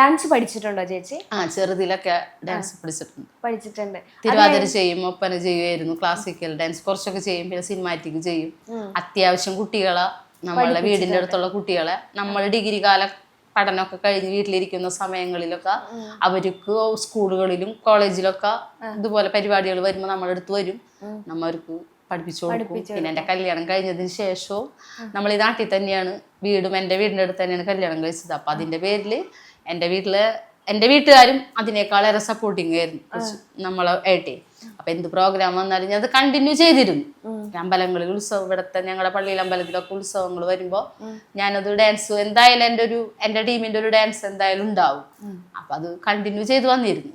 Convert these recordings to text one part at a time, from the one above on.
Dance പഠിച്ചിട്ടുണ്ടോ ചേച്ചി? ആ ചെറുതിലൊക്കെ ഡാൻസ് പഠിച്ചിട്ടുണ്ട്. പഠിച്ചിട്ടുണ്ട്. തിരുവാതിര ചെയ്യും ഒപ്പന ചെയ്യുമായിരുന്നു ക്ലാസിക്കൽ ഡാൻസ് കുറച്ചൊക്കെ ചെയ്യും പിന്നെ സിനിമാറ്റിക് ചെയ്യും. അത്യാവശ്യം കുട്ടികളെ നമ്മളെ വീടിന്റെ അടുത്തുള്ള കുട്ടികളെ നമ്മൾ ഡിഗ്രി കാല പഠനമൊക്കെ കഴിഞ്ഞ് വീട്ടിലിരിക്കുന്ന സമയങ്ങളിലൊക്കെ അവർക്ക് സ്കൂളുകളിലും കോളേജിലൊക്കെ ഇതുപോലെ പരിപാടികൾ വരുമ്പോൾ നമ്മുടെ അടുത്ത് വരും നമ്മൾക്ക് പഠിപ്പിച്ചു കൊടുക്കും. പിന്നെ എന്റെ കല്യാണം കഴിഞ്ഞതിന് ശേഷവും നമ്മൾ ഈ നാട്ടിൽ തന്നെയാണ് വീടും എന്റെ വീടിന്റെ അടുത്ത് തന്നെയാണ് കല്യാണം കഴിച്ചത്. അപ്പം അതിന്റെ പേരിൽ എന്റെ വീട്ടിൽ എന്റെ വീട്ടുകാരും അതിനേക്കാളേറെ സപ്പോർട്ടിങ് ആയിരുന്നു നമ്മളെ ഏട്ടെ. അപ്പൊ എന്ത് പ്രോഗ്രാം വന്നാലും ഞാൻ അത് കണ്ടിന്യൂ ചെയ്തിരുന്നു. അമ്പലങ്ങളിൽ ഉത്സവം ഇവിടുത്തെ ഞങ്ങളുടെ പള്ളിയിൽ അമ്പലത്തിലൊക്കെ ഉത്സവങ്ങൾ വരുമ്പോൾ ഞാനത് ഡാൻസ് എന്തായാലും എന്റെ ഒരു എന്റെ ടീമിന്റെ ഒരു ഡാൻസ് എന്തായാലും ഉണ്ടാവും. അപ്പൊ അത് കണ്ടിന്യൂ ചെയ്ത് വന്നിരുന്നു.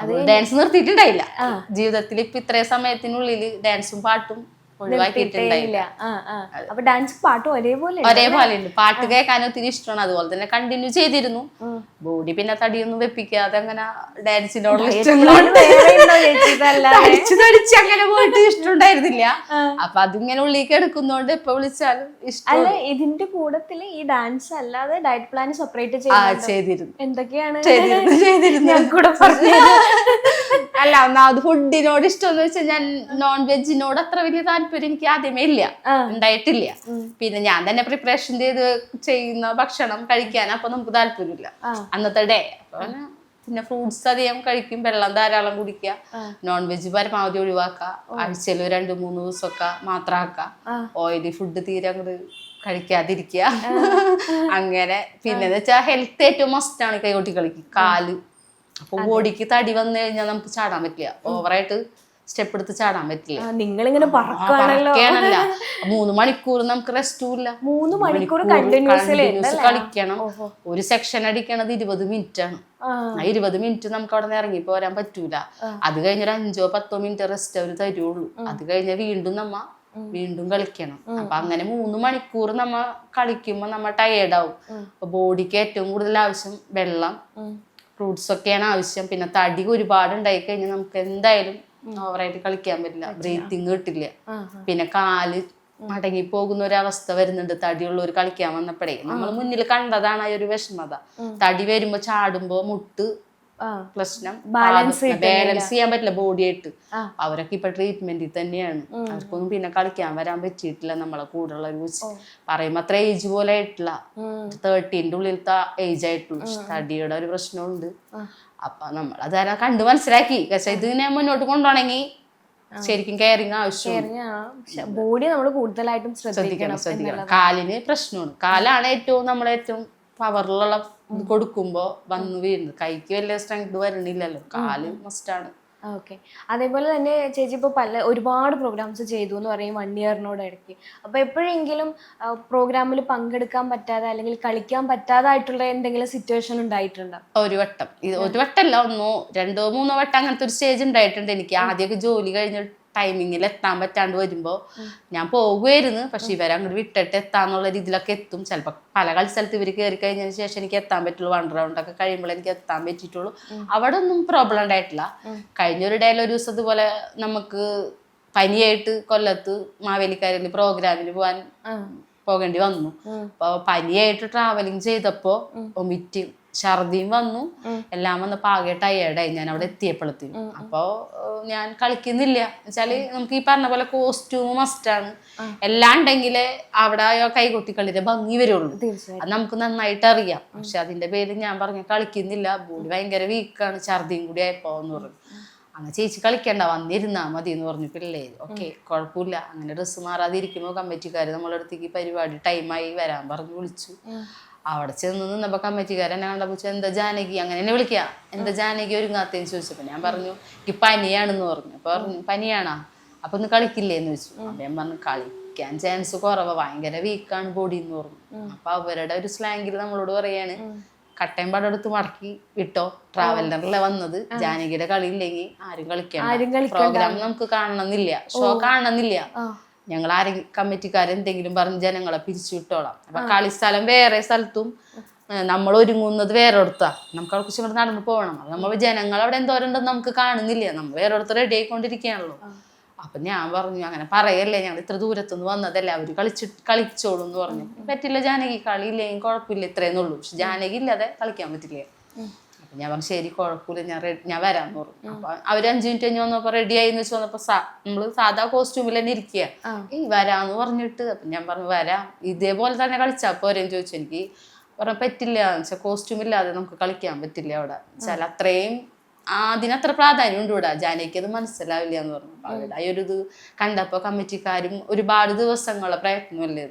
അത് ഡാൻസ് നിർത്തിയിട്ടുണ്ടായില്ല. ജീവിതത്തിൽ ഇപ്പൊ ഇത്രയും സമയത്തിനുള്ളിൽ ഡാൻസും പാട്ടും ഒഴിവാക്കിയിട്ടുണ്ടായില്ല അപ്പൊ ഡാൻസ് പാട്ടും ഒരേപോലെ ഒരേപോലെ ഉണ്ട് പാട്ട് കേൾക്കാൻ ഒത്തിരി ഇഷ്ടമാണ്. അതുപോലെ തന്നെ കണ്ടിന്യൂ ചെയ്തിരുന്നു. ബോഡി പിന്നെ തടിയൊന്നും വെപ്പിക്കാതെ അങ്ങനെ ഡാൻസിനോടുള്ള ഇഷ്ടങ്ങളോട് അങ്ങനെ പോയിട്ട് ഇഷ്ടമുണ്ടായിരുന്നില്ല. അപ്പൊ അതിങ്ങനെ ഉള്ളിലേക്ക് എടുക്കുന്നോണ്ട് ഇപ്പൊ വിളിച്ചാലും ഇഷ്ടം അല്ല ഇതിന്റെ കൂടത്തിൽ ഈ ഡാൻസ് അല്ലാതെ ഡയറ്റ് പ്ലാൻ സെപ്പറേറ്റ് ചെയ്തിരുന്നു. എന്തൊക്കെയാണ്? ചെയ്തിരുന്നു ചെയ്തിരുന്നു. അല്ല ഒന്നാമത് ഫുഡിനോട് ഇഷ്ടം എന്ന് വെച്ചാൽ ഞാൻ നോൺ വെജിനോട് അത്ര വലിയ താല്പര്യം എനിക്ക് ആദ്യമേ ഇല്ല. ഉണ്ടായിട്ടില്ല. പിന്നെ ഞാൻ തന്നെ പ്രിപ്പറേഷൻ ചെയ്ത് ചെയ്യുന്ന ഭക്ഷണം കഴിക്കാൻ അപ്പൊ നമുക്ക് താല്പര്യമില്ല. അന്നത്തെ ഡേ അപ്പൊ പിന്നെ ഫ്രൂട്ട്സ് അധികം കഴിക്കും വെള്ളം ധാരാളം കുടിക്കുക. നോൺ വെജ് പരമാവധി ഒഴിവാക്കുക. ആഴ്ചയിൽ രണ്ട് മൂന്ന് ദിവസമൊക്കെ മാത്രമാക്കുക. ഓയിലി ഫുഡ് തീരെ അങ്ങോട്ട് കഴിക്കാതിരിക്കുക. അങ്ങനെ. പിന്നെ വെച്ചാൽ ഹെൽത്ത് ഏറ്റവും മസ്റ്റാണ് കൈകൊട്ടി കളിക്ക് കാൽ. അപ്പൊ ബോഡിക്ക് തടി വന്നു കഴിഞ്ഞാൽ നമുക്ക് ചാടാൻ പറ്റില്ല. ഓവറായിട്ട് സ്റ്റെപ്പ് എടുത്ത് ചാടാൻ പറ്റില്ല. നിങ്ങളിങ്ങനെ പറക്കാനല്ല മൂന്ന് മണിക്കൂർ നമുക്ക് റെസ്റ്റും ഇല്ല. മൂന്ന് മണിക്കൂർ കണ്ടിന്യൂസ് കളിക്കണം. ഒരു സെക്ഷൻ അടിക്കണത് ഇരുപത് മിനിറ്റ് ആണ്. ആ. ഇരുപത് മിനിറ്റ് നമുക്ക് അവിടെ നിന്ന് ഇറങ്ങി പോരാൻ പറ്റൂല. അത് കഴിഞ്ഞ ഒരു അഞ്ചോ പത്തോ മിനിറ്റ് റെസ്റ്റ് അവർ തരുള്ളൂ. അത് കഴിഞ്ഞ വീണ്ടും നമ്മ വീണ്ടും കളിക്കണം. അപ്പൊ അങ്ങനെ മൂന്ന് മണിക്കൂർ നമ്മ കളിക്കുമ്പോ നമ്മ ടയേർഡ് ആവും. ബോഡിക്ക് ഏറ്റവും കൂടുതൽ ആവശ്യം വെള്ളം. ഫ്രൂട്ട്സ് ഒക്കെയാണ് ആവശ്യം. പിന്നെ തടി ഒരുപാട് ഉണ്ടായി കഴിഞ്ഞാൽ നമുക്ക് എന്തായാലും ഓവറായിട്ട് കളിക്കാൻ പറ്റില്ല. ബ്രീത്തിങ് കിട്ടില്ല. പിന്നെ കാൽ മടങ്ങി പോകുന്ന ഒരവസ്ഥ വരുന്നുണ്ട്. തടിയുള്ളവർ കളിക്കാൻ വന്നപ്പോഴേ. നമ്മൾ മുന്നിൽ കണ്ടതാണ് ആ ഒരു വിഷമത. തടി വരുമ്പോ ചാടുമ്പോ മുട്ട്. പ്രശ്നം. ബാലൻസ് ബാലൻസ് ചെയ്യാൻ പറ്റില്ല ബോഡി ആയിട്ട്. അവരൊക്കെ ഇപ്പൊ ട്രീറ്റ്മെന്റിൽ തന്നെയാണ്. അവർക്കൊന്നും പിന്നെ കളിക്കാൻ വരാൻ പറ്റിയിട്ടില്ല നമ്മളെ കൂടെയുള്ള ഒരു പറയുമ്പോ അത്ര ഏജ് പോലെ ആയിട്ടില്ല. തേർട്ടീന്റെ ഉള്ളിലത്തെ ഏജ് ആയിട്ടുള്ളൂ. തടിയുടെ ഒരു പ്രശ്നമുണ്ട്. അപ്പൊ നമ്മൾ അത് കാരണം കണ്ടു മനസ്സിലാക്കി. പക്ഷെ ഞാൻ മുന്നോട്ട് കൊണ്ടുപോകണമെങ്കിൽ ശരിക്കും കെയറിങ് ആവശ്യം ബോഡി നമ്മൾ കൂടുതലായിട്ടും ശ്രദ്ധിക്കണം ശ്രദ്ധിക്കണം കാലിന് പ്രശ്നമാണ് കാലാണ് ഏറ്റവും നമ്മൾ ഏറ്റവും പവറിലുള്ള കൊടുക്കുമ്പോൾ കൊടുക്കുമ്പോ വന്ന് വീഴുന്നത്. കൈക്ക് വലിയ സ്ട്രെങ്ത് വരണില്ലല്ലോ. കാൽ മസ്റ്റാണ് ഓക്കെ അതേപോലെ തന്നെ ചേച്ചി ഇപ്പോൾ പല ഒരുപാട് പ്രോഗ്രാംസ് ചെയ്തു എന്ന് പറയും വൺ ഇയറിനോട് ഇടയ്ക്ക്. അപ്പോൾ എപ്പോഴെങ്കിലും പ്രോഗ്രാമിൽ പങ്കെടുക്കാൻ പറ്റാതെ അല്ലെങ്കിൽ കളിക്കാൻ പറ്റാതായിട്ടുള്ള എന്തെങ്കിലും സിറ്റുവേഷൻ ഉണ്ടായിട്ടുണ്ടോ? ഒരു വട്ടം. ഇത് ഒരു വട്ടമല്ല ഒന്നോ രണ്ടോ മൂന്നോ വട്ടം അങ്ങനത്തെ ഒരു സ്റ്റേജ് ഉണ്ടായിട്ടുണ്ട് എനിക്ക്. ആദ്യമൊക്കെ ജോലി കഴിഞ്ഞ ടൈമിങ്ങിൽ എത്താൻ പറ്റാണ്ട് വരുമ്പോൾ ഞാൻ പോകുമായിരുന്നു പക്ഷെ ഇവരങ്ങോട്ട് വിട്ടിട്ട് എത്താന്നുള്ള രീതിയിലൊക്കെ എത്തും. ചിലപ്പോൾ പല കളി സ്ഥലത്ത് ഇവർ കയറി കഴിഞ്ഞതിന് ശേഷം എനിക്ക് എത്താൻ പറ്റുള്ളൂ. വൺ റൗണ്ട് ഒക്കെ കഴിയുമ്പോൾ എനിക്ക് എത്താൻ പറ്റിയിട്ടുള്ളൂ. അവിടെ ഒന്നും പ്രോബ്ലം ഉണ്ടായിട്ടില്ല. കഴിഞ്ഞൊരു ഡേയിൽ ഒരു ദിവസം ഇതുപോലെ നമുക്ക് പനിയായിട്ട് കൊല്ലത്ത് മാവേലിക്കാരിൽ പ്രോഗ്രാമിന് പോകാൻ പോകേണ്ടി വന്നു. അപ്പൊ പനിയായിട്ട് ട്രാവലിംഗ് ചെയ്തപ്പോ വൊമിറ്റിങ് ഛർദിയും വന്നു. എല്ലാം വന്നപ്പോ ആകെ ടയേർഡായി ഞാൻ അവിടെ എത്തിയപ്പോഴത്തേനും. അപ്പോ ഞാൻ കളിക്കുന്നില്ല. വെച്ചാൽ നമുക്ക് ഈ പറഞ്ഞ പോലെ കോസ്റ്റ്യൂം മസ്റ്റാണ് എല്ലാം ഉണ്ടെങ്കിലേ അവിടെ ആ കൈകൊട്ടിക്കളിയുടെ ഭംഗി വരുള്ളൂ. അത് നമുക്ക് നന്നായിട്ട് അറിയാം. പക്ഷെ അതിന്റെ പേര് ഞാൻ പറഞ്ഞു കളിക്കുന്നില്ല. ബോഡി ഭയങ്കര വീക്കാണ് ഛർദിയും കൂടി ആയപ്പോ എന്ന് പറഞ്ഞു. അങ്ങനെ ചേച്ചി കളിക്കണ്ട വന്നിരുന്നാ മതി എന്ന് പറഞ്ഞു പിള്ളേര്. ഓക്കെ കുഴപ്പമില്ല. അങ്ങനെ ഡ്രസ്സ് മാറാതിരിക്കുമ്പോ കമ്മിറ്റിക്കാര് കമ്മിറ്റിക്കാർ നമ്മളെ അടുത്തേക്ക് പരിപാടി ടൈമായി വരാൻ പറഞ്ഞു വിളിച്ചു. അവിടെ ചെന്ന് നിന്നപ്പോൾ കമ്മിറ്റിക്കാരൻ എന്നെ കണ്ട ചോദിച്ചു, എന്താ ജാനകി? അങ്ങനെ എന്നെ വിളിക്കുക എന്താ ജാനകി ഒരുങ്ങാത്തേന്ന് ചോദിച്ചപ്പോൾ ഞാൻ പറഞ്ഞു എനിക്ക് പനിയാണെന്ന് പറഞ്ഞു. അപ്പോൾ പറഞ്ഞു പനിയാണോ? അപ്പൊ ഒന്ന് കളിക്കില്ലേ എന്ന് ചോദിച്ചു അപ്പം ഞാൻ പറഞ്ഞു കളിക്കാൻ ചാൻസ് കുറവാണ് ഭയങ്കര വീക്കാണ് ബോഡി എന്ന് പറഞ്ഞു. അപ്പൊ അവരുടെ ഒരു സ്ലാങ്കിൽ നമ്മളോട് പറയാണ് കട്ടയും എടുത്ത് മടക്കി വിട്ടോ? ട്രാവലറിലെ വന്നത്? ജാനകിയുടെ കളി ഇല്ലെങ്കിൽ ആരും ആരും കളിക്കണം പ്രോഗ്രാം നമുക്ക് കാണണമെന്നില്ല. ഷോ കാണണമെന്നില്ല. ഞങ്ങൾ ആരെ കമ്മിറ്റിക്കാരെന്തെങ്കിലും പറഞ്ഞ് ജനങ്ങളെ പിരിച്ചു വിട്ടോളാം. അപ്പൊ കളിസ്ഥലം വേറെ സ്ഥലത്തും നമ്മൾ ഒരുങ്ങുന്നത് വേറെ അടുത്താ. നമുക്ക് അവിടെ കുറച്ചും കൂടെ നടന്നു പോകണം. അത് നമ്മൾ ജനങ്ങൾ അവിടെ എന്തോരുണ്ടെന്ന് നമുക്ക് കാണുന്നില്ല. നമ്മൾ വേറെ അടുത്ത് റെഡി ആയിക്കൊണ്ടിരിക്കുകയാണല്ലോ. അപ്പൊ ഞാൻ പറഞ്ഞു അങ്ങനെ പറയല്ലേ ഞങ്ങൾ ഇത്ര ദൂരത്തുനിന്ന് വന്നതല്ലേ അവർ കളിച്ച് കളിച്ചോളൂ എന്ന് പറഞ്ഞു പറ്റില്ല ജാനകി കളിയില്ലെങ്കിൽ കുഴപ്പമില്ല ഇത്രയെന്നുള്ളൂ പക്ഷെ ജാനകി ഇല്ലാതെ കളിക്കാൻ പറ്റില്ല. അപ്പൊ ഞാൻ പറഞ്ഞു ശരി കുഴപ്പമില്ല ഞാൻ റെഡി ഞാൻ വരാന്ന് പറഞ്ഞു. അപ്പൊ അവർ അഞ്ചു മിനിറ്റ് കഴിഞ്ഞ് വന്നപ്പോ റെഡി ആയി എന്ന് വെച്ച് വന്നപ്പോ സാ- നമ്മൾ സാധാ കോസ്റ്റ്യൂമിൽ തന്നെ ഇരിക്കുക ഈ വരാന്ന് പറഞ്ഞിട്ട്. അപ്പൊ ഞാൻ പറഞ്ഞു വരാം. ഇതേപോലെ തന്നെ കളിച്ചാ പോരെന്ന് ചോദിച്ചു എനിക്ക് പറഞ്ഞാൽ പറ്റില്ല. വെച്ചാൽ കോസ്റ്റ്യൂം ഇല്ലാതെ നമുക്ക് കളിക്കാൻ പറ്റില്ല അവിടെ. വെച്ചാൽ അത്രയും അതിനത്ര പ്രാധാന്യം ഉണ്ട് ഇവിടെ. ജാനയ്ക്ക് അത് മനസ്സിലാവില്ല എന്ന് പറഞ്ഞു. അവിടെ ആ ഒരു ഇത് കണ്ടപ്പോ കമ്മിറ്റിക്കാരും ഒരുപാട് ദിവസങ്ങളെ പ്രയത്നമല്ലേ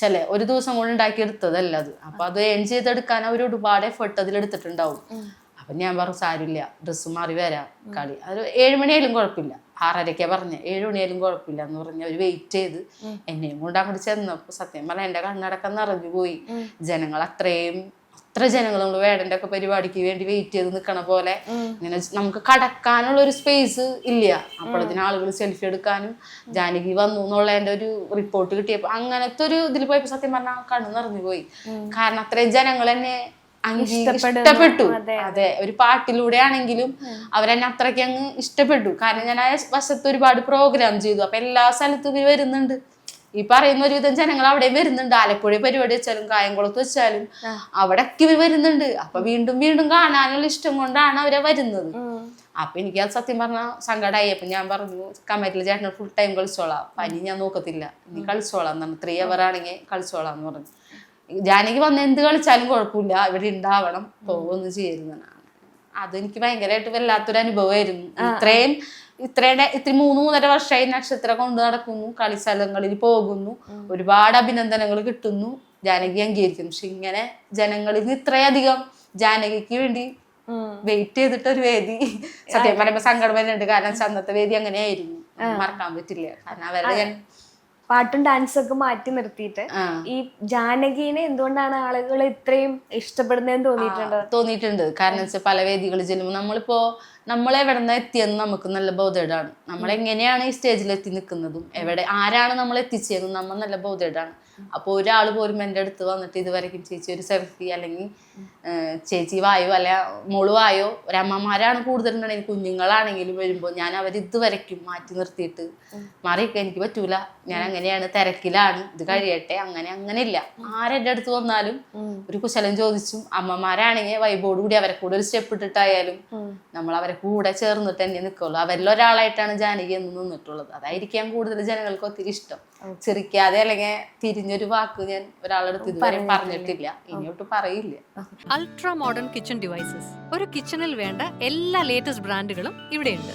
ചെല ഒരു ദിവസം കൊണ്ട് ഉണ്ടാക്കിയെടുത്തതല്ല അത്. അപ്പൊ അത് ഏൺ ചെയ്തെടുക്കാൻ അവർ ഒരുപാട് എഫേർട്ട് അതിലെടുത്തിട്ടുണ്ടാവും. അപ്പൊ ഞാൻ പറഞ്ഞു സാരില്ല ഡ്രസ്സ് മാറി വരാം കളി. അത് ഏഴ് മണിയായാലും കുഴപ്പമില്ല. ആറരയ്ക്കാ പറഞ്ഞ. ഏഴ് മണിയായാലും കുഴപ്പമില്ല എന്ന് പറഞ്ഞ് അവർ വെയിറ്റ് ചെയ്ത് എന്നെയും കൊണ്ട് അങ്ങോട്ട് ചെന്നപ്പോ സത്യം പറഞ്ഞാൽ എന്റെ കണ്ണടക്കം നിറഞ്ഞു പോയി. ജനങ്ങൾ അത്രയും അത്ര ജനങ്ങൾ നമ്മൾ വേടന്റെ ഒക്കെ പരിപാടിക്ക് വേണ്ടി വെയിറ്റ് ചെയ്ത് നിൽക്കണ പോലെ. ഇങ്ങനെ നമുക്ക് കടക്കാനുള്ള ഒരു സ്പേസ് ഇല്ല. അപ്പോഴത്തിന് ആളുകൾ സെൽഫി എടുക്കാനും ജാനകി വന്നു എന്നുള്ളതിന്റെ ഒരു റിപ്പോർട്ട് കിട്ടിയപ്പോൾ അങ്ങനത്തെ ഒരു ഇതിൽ പോയപ്പോൾ സത്യം പറഞ്ഞാൽ കണ്ണു നിറഞ്ഞു പോയി. കാരണം അത്രയും ജനങ്ങൾ എന്നെ ഇഷ്ടപ്പെട്ടു. അതെ. ഒരു പാട്ടിലൂടെ ആണെങ്കിലും അവരെന്നെ അത്രയ്ക്ക് അങ്ങ് ഇഷ്ടപ്പെട്ടു. കാരണം ഞാൻ ആ വശത്ത് ഒരുപാട് പ്രോഗ്രാം ചെയ്തു. അപ്പൊ എല്ലാ സ്ഥലത്തും ഇവർ വരുന്നുണ്ട്. ഈ പറയുന്ന ഒരുവിധം ജനങ്ങൾ അവിടെ വരുന്നുണ്ട്. ആലപ്പുഴ പരിപാടി വെച്ചാലും കായംകുളത്ത് വെച്ചാലും. അവിടെയൊക്കെ ഇവർ വരുന്നുണ്ട്. അപ്പൊ വീണ്ടും വീണ്ടും കാണാനുള്ള ഇഷ്ടം കൊണ്ടാണ് അവരെ വരുന്നത്. അപ്പൊ എനിക്ക് അത് സത്യം പറഞ്ഞ സങ്കടമായി അപ്പൊ ഞാൻ പറഞ്ഞു കമ്മറ്റിൽ ചേട്ടൻ ഫുൾ ടൈം കളിച്ചോളാം. പനി ഞാൻ നോക്കത്തില്ല. നീ കളിച്ചോളാം. എന്നാണ് ത്രീ അവർ ആണെങ്കിൽ കളിച്ചോളാം എന്ന് പറഞ്ഞു. ജാനകി വന്ന് എന്ത് കളിച്ചാലും കുഴപ്പമില്ല. ഇവിടെ ഉണ്ടാവണം. പോവൊന്നും ചെയ്യരുതെന്നാണ് അതെനിക്ക് ഭയങ്കരമായിട്ട് വല്ലാത്തൊരു അനുഭവമായിരുന്നു ഇത്രയും ഇത്രയും ഇത്ര മൂന്ന് മൂന്നര വർഷമായി നക്ഷത്രം കൊണ്ട് നടക്കുന്നു കളി സ്ഥലങ്ങളിൽ പോകുന്നു ഒരുപാട് അഭിനന്ദനങ്ങൾ കിട്ടുന്നു ജാനകി അംഗീകരിക്കുന്നു. പക്ഷെ ഇങ്ങനെ ജനങ്ങളിൽ നിന്ന് ഇത്രയധികം ജാനകിക്ക് വേണ്ടി വെയിറ്റ് ചെയ്തിട്ട് ഒരു വേദി സത്യം പറയുമ്പോ സങ്കടം വരുന്നുണ്ട്. കാരണം അന്നത്തെ വേദി അങ്ങനെയായിരുന്നു. മറക്കാൻ പറ്റില്ല. കാരണം അവരുടെ ഞാൻ പാട്ടും ഡാൻസും ഒക്കെ മാറ്റി നിർത്തിയിട്ട് ഈ ജാനകീനെ എന്തുകൊണ്ടാണ് ആളുകൾ ഇത്രയും ഇഷ്ടപ്പെടുന്നതെന്ന് തോന്നിയിട്ടുണ്ട്? തോന്നിയിട്ടുണ്ട്. കാരണം വെച്ചാൽ പല വേദികളിൽ ചെല്ലുമ്പോൾ നമ്മളിപ്പോ നമ്മൾ എവിടെ നിന്ന് എത്തിയെന്ന് നമുക്ക് നല്ല ബോധേടാണ്. നമ്മൾ എങ്ങനെയാണ് ഈ സ്റ്റേജിൽ എത്തി നിൽക്കുന്നതും എവിടെ ആരാണ് നമ്മൾ എത്തിച്ചതെന്നും നമ്മൾ നല്ല ബോധേടാണ്. അപ്പോൾ ഒരാൾ പോലും എന്റെ അടുത്ത് വന്നിട്ട് ഇതുവരെയും ചേച്ചി ഒരു സെൽഫി അല്ലെങ്കിൽ ചേച്ചി വായോ അല്ല മോൾ വായോ ഒരമ്മമാരാണ് കൂടുതലുണ്ടെങ്കിൽ കുഞ്ഞുങ്ങളാണെങ്കിലും വരുമ്പോൾ ഞാൻ അവർ ഇതുവരയ്ക്കും മാറ്റി നിർത്തിയിട്ട് മാറിയൊക്കെ എനിക്ക് പറ്റൂല. ഞാൻ അങ്ങനെയാണ് തിരക്കിലാണ് ഇത് കഴിയട്ടെ അങ്ങനെ അങ്ങനെ ഇല്ല ആരെന്റെ അടുത്ത് വന്നാലും ഒരു കുശലം ചോദിച്ചും അമ്മമാരാണെങ്കിൽ വൈബോടുകൂടി അവരെ കൂടെ ഒരു സ്റ്റെപ്പ് ഇട്ടിട്ടായാലും നമ്മൾ അവരെ കൂടെ ചേർന്നിട്ട് തന്നെ നിൽക്കുള്ളൂ അവരിൽ ഒരാളായിട്ടാണ് ജാനകി എന്ന് നിന്നിട്ടുള്ളത്. അതായിരിക്കാം കൂടുതൽ ജനങ്ങൾക്ക് ഒത്തിരി ഇഷ്ടം. ചിരിക്കാതെ അല്ലെങ്കിൽ തിരിഞ്ഞൊരു വാക്ക് ഞാൻ ഒരാളെടുത്ത് ഇതുവരെ പറഞ്ഞിട്ടില്ല. ഇനിയോട്ട് പറയില്ല. അൾട്രാ മോഡേൺ കിച്ചൺ ഡിവൈസസ് ഒരു കിച്ചണിൽ വേണ്ട എല്ലാ ലേറ്റസ്റ്റ് ബ്രാൻഡുകളും ഇവിടെയുണ്ട്.